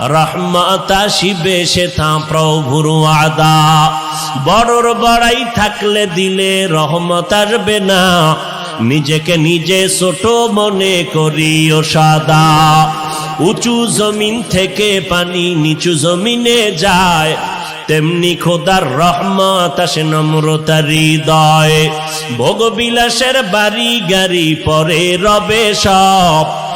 রহমতা শিবে সে থা প্রভুর আদা বড়র বড়াই থাকলে দিলে রহমত আসবে না। নিজেকে নিজে ছোট মনে করি ও সাদা। উঁচু জমিন থেকে পানি নিচু জমিনে যায়। তেমনি খোদার রহমত আসে নম্রতার হৃদয়। ভোগবিলাসের বাড়ি গাড়ি পরে রবে সব।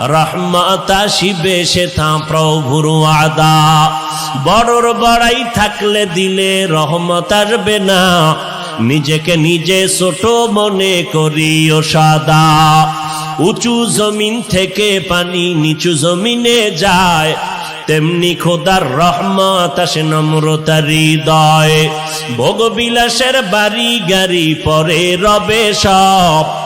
রহমতা শিবে সে থা প্রভুর আদা বড়র বড়াই থাকলে দিলে রহমত আসবে না। নিজেকে নিজে ছোট মনে করি ও সাদা। উঁচু জমিন থেকে পানি নিচু জমিনে যায়। তেমনি খোদার রহমত আসে নম্রতা হৃদয়। ভোগবিলাসের বাড়ি গাড়ি পরে রবে সব।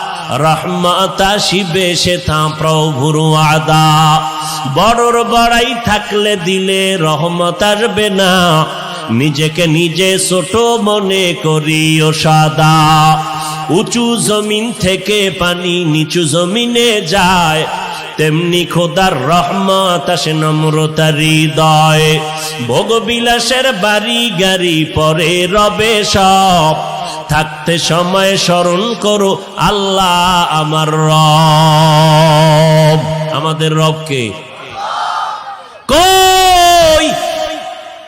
রহমতা শিবে সে থা প্রভুর আদা বড়র বড়াই থাকলে দিলে রহমত আসবে না। নিজেকে নিজে ছোট মনে করি ও সাদা। উঁচু জমিন থেকে পানি নিচু জমিনে যায়। তেমনি খোদার রহমত আসে নম্রতা হৃদয়। ভোগবিলাসের বাড়ি গাড়ি পরে রবে সব। থাকতে সময় স্মরণ করো, আল্লাহ আমার রব। আমাদের রবকে?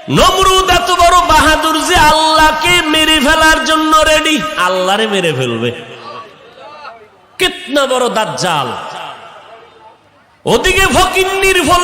নমরুদ এত বড় বাহাদুর যে আল্লাহকে মেরে ফেলার জন্য রেডি আল্লাহরে মেরে ফেলবে। কিতনা বড় দাজ্জাল। ওদিকে ফকিন্নির ফল